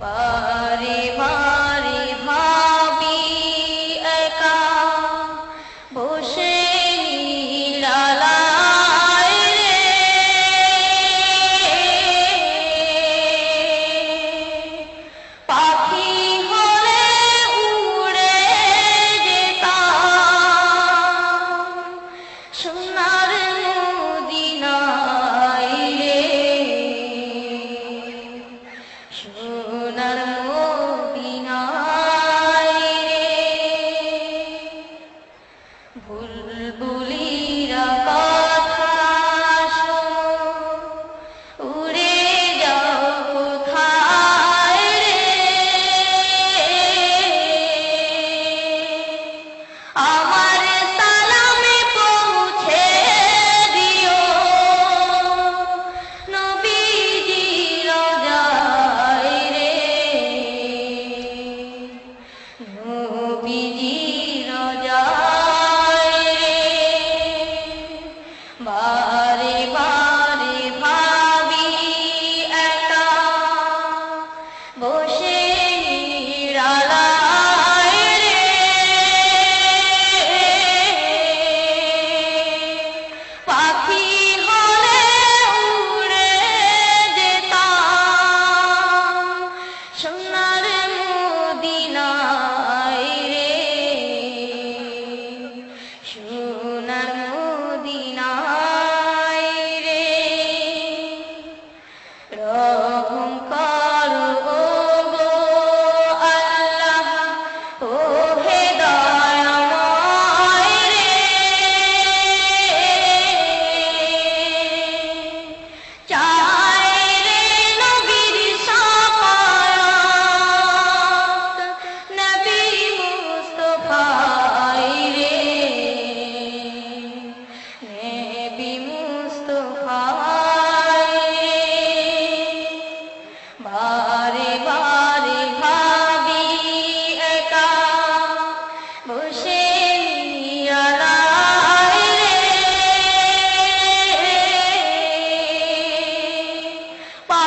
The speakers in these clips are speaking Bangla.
Bari.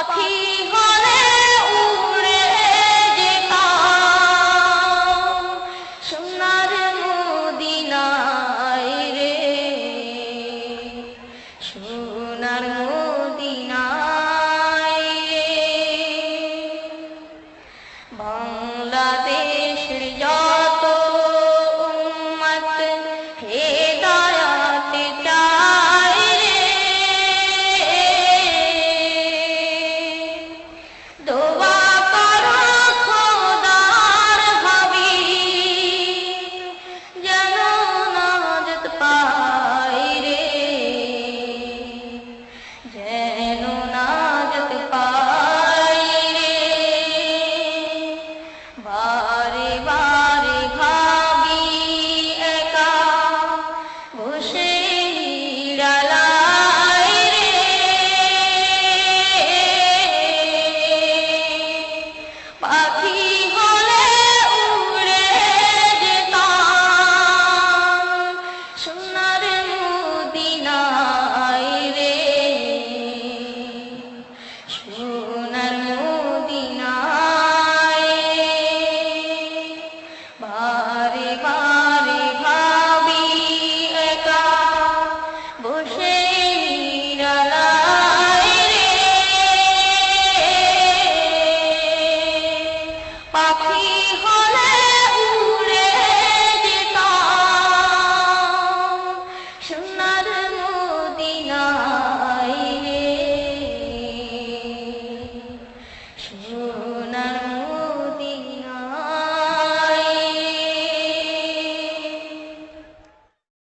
পাখি Bye. ঘরে ঘরে ভাবি একা। বসে পাখি হলে উড়ে যেতাম। সোনার মদিনায় রে।